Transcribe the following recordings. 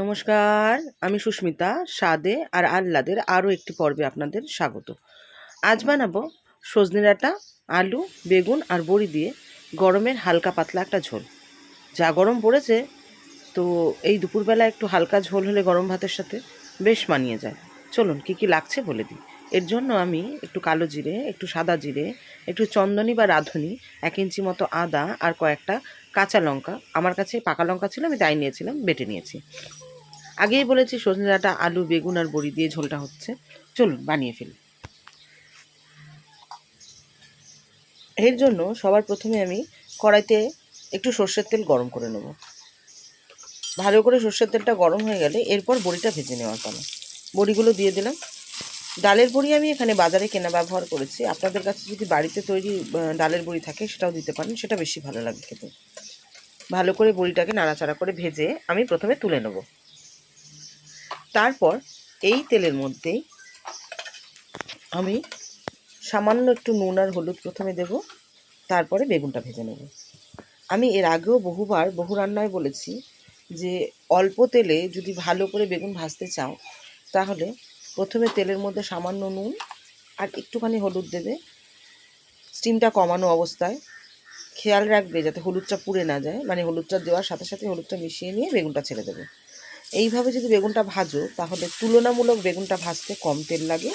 নমস্কার, আমি সুস্মিতা স্বাদে আর আহ্লাদের আরও একটি পর্বে আপনাদের স্বাগত। আজ বানাবো সজনে ডাঁটা, আলু, বেগুন আর বড়ি দিয়ে গরমের হালকা পাতলা একটা ঝোল। যা গরম পড়েছে, তো এই দুপুরবেলা একটু হালকা ঝোল হলে গরম ভাতের সাথে বেশ মানিয়ে যায়। চলুন কী কী লাগছে বলে দিই। এর জন্য আমি একটু কালো জিরে, একটু সাদা জিরে, একটু চন্দনী বা রাঁধুনি, এক ইঞ্চি মতো আদা আর কয়েকটা কাঁচা লঙ্কা। আমার কাছে পাকা লঙ্কা ছিল, আমি তাই নিয়েছিলাম, বেটে নিয়েছি। আগেই বলেছি সজনে ডাঁটা আলু, বেগুন আর বড়ি দিয়ে ঝোলটা হচ্ছে। চলুন, বানিয়ে ফেলি। এর জন্য সবার প্রথমে আমি কড়াইতে একটু সর্ষের তেল গরম করে নেব। ভালো করে সর্ষের তেলটা গরম হয়ে গেলে এরপর বড়িটা ভেজে নেওয়ার পালা। বড়িগুলো দিয়ে দিলাম। ডালের বড়ি আমি এখানে বাজারে কেনা ব্যবহার করেছি। আপনাদের কাছে যদি বাড়িতে তৈরি ডালের বড়ি থাকে সেটাও দিতে পারেন, সেটা বেশি ভালো লাগে খেতে। ভালো করে বড়িটাকে নাড়াচাড়া করে ভেজে আমি প্রথমে তুলে নেব। তারপর এই তেলের মধ্যেই আমি সামান্য একটু নুন আর হলুদ প্রথমে দেব, তারপরে বেগুনটা ভেজে নেব। আমি এর আগেও বহুবার, বহু রান্নায় বলেছি যে অল্প তেলে যদি ভালো করে বেগুন ভাজতে চাও, তাহলে প্রথমে তেলের মধ্যে সামান্য নুন আর একটুখানি হলুদ দেবে। স্টিমটা কমানো অবস্থায় খেয়াল রাখবে যাতে হলুদটা পুড়ে না যায় মানে হলুদটা দেওয়ার সাথে সাথে হলুদটা মিশিয়ে নিয়ে বেগুনটা ছেড়ে দেবে। এইভাবে যদি বেগুনটা ভাজো, তাহলে তুলনামূলক বেগুনটা ভাজতে কম তেল লাগে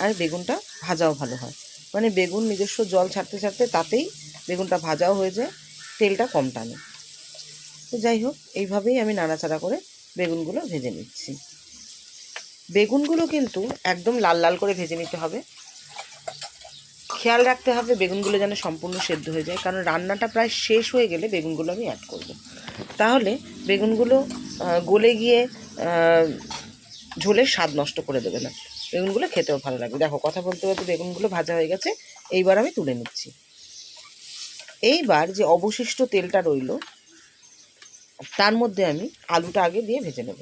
আর বেগুনটা ভাজাও ভালো হয়। মানে বেগুন নিজস্ব জল ছাড়তে ছাড়তে তাতেই বেগুনটা ভাজাও হয়ে যায়, তেলটা কম টানে। তো যাই হোক, এইভাবেই আমি নাড়াচাড়া করে বেগুনগুলো ভেজে নিচ্ছি। বেগুনগুলো কিন্তু একদম লাল লাল করে ভেজে নিতে হবে। খেয়াল রাখতে হবে বেগুনগুলো যেন সম্পূর্ণ সেদ্ধ হয়ে যায়, কারণ রান্নাটা প্রায় শেষ হয়ে গেলে বেগুনগুলো আমি অ্যাড করব। তাহলে বেগুনগুলো গলে গিয়ে ঝোলের স্বাদ নষ্ট করে দেবে না। বেগুনগুলো খেতেও ভালো লাগবে। দেখো, কথা বলতে বলতে বেগুনগুলো ভাজা হয়ে গেছে। এইবার আমি তুলে নিচ্ছি। এইবার যে অবশিষ্ট তেলটা রইল, তার মধ্যে আমি আলুটা আগে দিয়ে ভেজে নেব।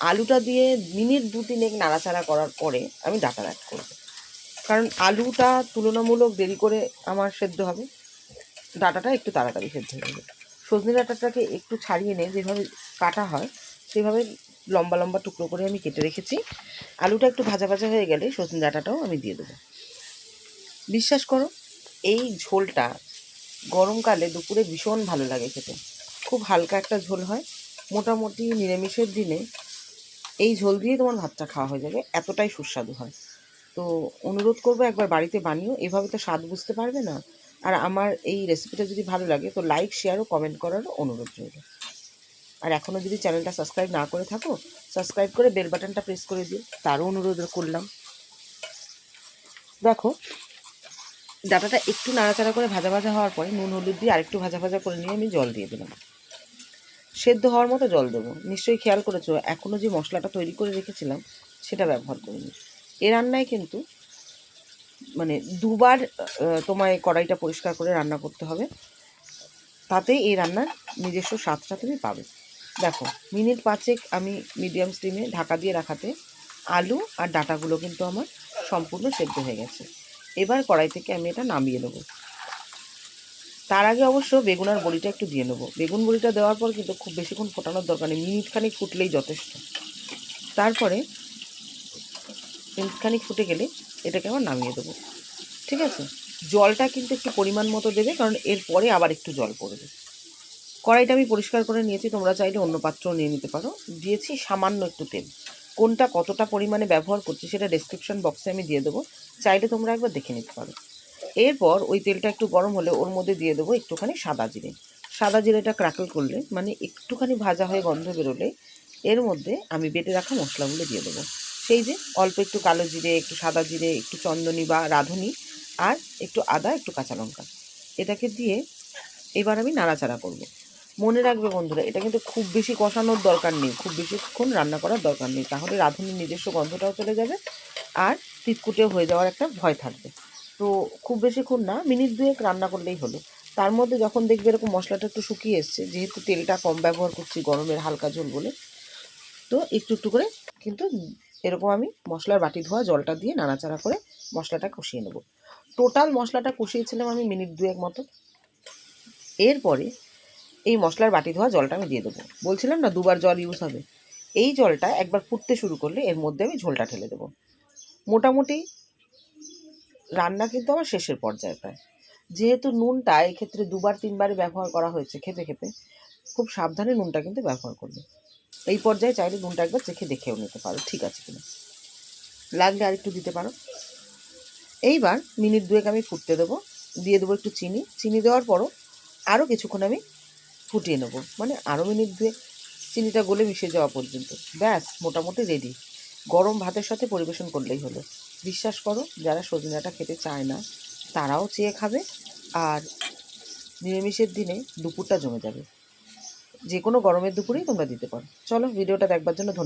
আলুটা দিয়ে মিনিট দু তিনেক নাড়াচাড়া করার পরে আমি ডাটা অ্যাড করব। কারণ আলুটা তুলনামূলক দেরি করে আমার সেদ্ধ হবে। ডাটাটা একটু তাড়াতাড়ি সেদ্ধ হয়ে যাবে। সজনে ডাঁটাটাকে একটু ছাড়িয়ে নিয়ে যেভাবে কাটা হয়, সেভাবে লম্বা লম্বা টুকরো করে আমি কেটে রেখেছি। আলুটা একটু ভাজা ভাজা হয়ে গেলে সজনে ডাঁটাটাও আমি দিয়ে দেবো। বিশ্বাস করো, এই ঝোলটা গরমকালে দুপুরে ভীষণ ভালো লাগে খেতে। খুব হালকা একটা ঝোল হয়। মোটামুটি নিরামিষের দিনে এই ঝোল দিয়ে তোমার ভাতটা খাওয়া হয়ে যাবে, এতটাই সুস্বাদু হয়। তো অনুরোধ করব একবার বাড়িতে বানিও, এভাবে তো স্বাদ বুঝতে পারবে না। আর আমার এই রেসিপিটা যদি ভালো লাগে, তো লাইক শেয়ার ও কমেন্ট করারও অনুরোধ রইল। আর এখনও যদি চ্যানেলটা সাবস্ক্রাইব না করে থাকো সাবস্ক্রাইব করে বেল বাটনটা প্রেস করে দিও। তারও অনুরোধ করলাম। দেখো, ডাটাটা একটু নাড়াচাড়া করে ভাজা ভাজা হওয়ার পরে নুন, হলুদ দিয়ে আরেকটু ভাজা ভাজা করে নিয়ে আমি জল দিয়ে দিলাম। সেদ্ধ হওয়ার মতো জল দেবো। নিশ্চয়ই খেয়াল করেছ এখনও যে মশলাটা তৈরি করে রেখেছিলাম, সেটা ব্যবহার করিনি। এ রান্নায় কিন্তু মানে দুবার তোমায় কড়াইটা পরিষ্কার করে রান্না করতে হবে। তাতেই এই রান্নার নিজস্ব স্বাদটা তুমি পাবে। দেখো, মিনিট পাঁচেক আমি মিডিয়াম স্টিমে ঢাকা দিয়ে রাখাতে আলু আর ডাটাগুলো কিন্তু আমার সম্পূর্ণ সেদ্ধ হয়ে গেছে। এবার কড়াই থেকে আমি এটা নামিয়ে নেব। তার আগে অবশ্য বেগুন আর বড়িটা একটু দিয়ে নেব। বেগুন বড়িটা দেওয়ার পর কিন্তু খুব বেশিক্ষণ ফোটানোর দরকার নেই মিনিট খানিক ফুটলেই যথেষ্ট। তারপরে মিনিট খানিক ফুটে গেলে এটাকে আবার নামিয়ে দেবো। ঠিক আছে? জলটা কিন্তু একটু পরিমাণ মতো দেবে, কারণ এরপরে আবার একটু জল পড়বে। কড়াইটা আমি পরিষ্কার করে নিয়েছি, তোমরা চাইলে অন্য পাত্রও নিয়ে নিতে পারো। দিয়েছি সামান্য একটু তেল। কোনটা কতটা পরিমাণে ব্যবহার করছি সেটা ডেসক্রিপশন বক্সে আমি দিয়ে দেবো। চাইলে তোমরা একবার দেখে নিতে পারো। এরপর ওই তেলটা একটু গরম হলে ওর মধ্যে দিয়ে দেবো একটুখানি সাদা জিরে। সাদা জিরেটা ক্রাকল করলে মানে একটুখানি ভাজা হয়ে গন্ধ বেরোলে এর মধ্যে আমি বেটে রাখা মশলাগুলো দিয়ে দেবো। সেই যে অল্প একটু কালো জিরে, একটু সাদা জিরে, একটু চন্দনী বা রাঁধুনি আর একটু আদা, একটু কাঁচা লঙ্কা। এটাকে দিয়ে এবার আমি নাড়াচাড়া করব। মনে রাখবে বন্ধুরা, এটা কিন্তু খুব বেশি কষানোর দরকার নেই, খুব বেশিক্ষণ রান্না করার দরকার নেই, তাহলে রাঁধুনির নিজস্ব গন্ধটাও চলে যাবে আর তিতকুটেও হয়ে যাওয়ার একটা ভয় থাকবে। তো খুব বেশিক্ষণ না, মিনিট দুয়েক রান্না করলেই হলো। তার মধ্যে যখন দেখবে এরকম মশলাটা একটু শুকিয়ে এসছে, যেহেতু তেলটা কম ব্যবহার করছি গরমের হালকা ঝোল বলে, তো একটু একটু করে কিন্তু এরকম আমি মশলার বাটি ধোয়া জলটা দিয়ে নাড়াচাড়া করে মশলাটা কষিয়ে নেব। টোটাল মশলাটা কষিয়েছিলাম আমি মিনিট দুয়েক মতো। এরপরে এই মশলার বাটি ধোয়া জলটা আমি দিয়ে দেবো। বলছিলাম না দুবার জল ইউজ হবে। এই জলটা একবার ফুটতে শুরু করলে এর মধ্যে আমি ঝোলটা ঢেলে দেবো। মোটামুটি রান্না কিন্তু আমার শেষের পর্যায়ে প্রায়। যেহেতু নুনটা এক্ষেত্রে দুবার তিনবার ব্যবহার করা হয়েছে খেতে খেতে খুব সাবধানে নুনটা কিন্তু ব্যবহার করবে। এই পর্যায়ে চাইলে নুনটা একবার চেখে দেখেও নিতে পারো, ঠিক আছে কিনা? লাগলে আর একটু দিতে পারো। এইবার মিনিট দুয়েক আমি ফুটতে দেবো, দিয়ে দেবো একটু চিনি। চিনি দেওয়ার পরও আরও কিছুক্ষণ আমি ফুটিয়ে নেব মানে আরও মিনিট দুয়েক চিনিটা গলে মিশে যাওয়া পর্যন্ত। ব্যাস, মোটামুটি রেডি গরম ভাতের সাথে পরিবেশন করলেই হলো। বিশ্বাস করো, যারা সজনাটা খেতে চায় না, তারাও চেয়ে খাবে, আর নিরামিষের দিনে দুপুরটা জমে যাবে। যে কোনো গরমের দুপুরেই তোমরা দিতে পারো। চলো ভিডিওটা দেখবার জন্য ধন্যবাদ।